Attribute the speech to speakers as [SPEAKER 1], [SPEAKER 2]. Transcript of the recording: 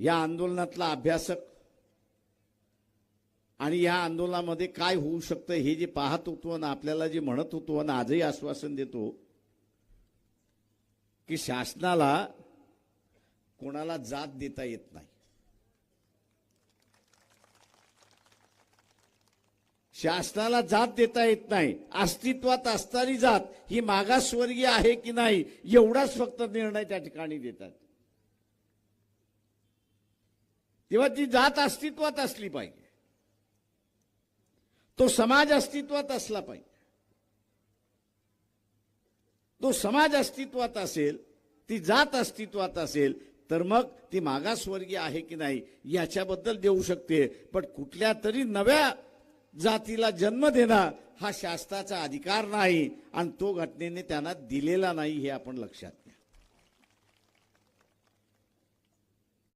[SPEAKER 1] या आंदोलनातला अभ्यासक आणि या आंदोलनामध्ये काय होऊ शकतं हे जे पाहत होतो आणि आपल्याला जे म्हणत होतो आणि आजही आश्वासन देतो की शासनाला कोणाला जात देता येत नाही. शासनाला जात देता येत नाही. अस्तित्वात असणारी जात ही मागासवर्गीय आहे की नाही एवढाच फक्त निर्णय त्या ठिकाणी देतात. तेव्हा ती जात अस्तित्वात असली पाहिजे. तो समाज अस्तित्वात असला पाहिजे. तो समाज अस्तित्वात असेल ती जात अस्तित्वात असेल तर मग ती मागासवर्गीय आहे की नाही याच्याबद्दल देऊ शकते. पण कुठल्या तरी नव्या जातीला जन्म देणं हा शास्त्राचा अधिकार नाही आणि तो घटनेने त्यांना दिलेला नाही हे आपण लक्षात घ्या.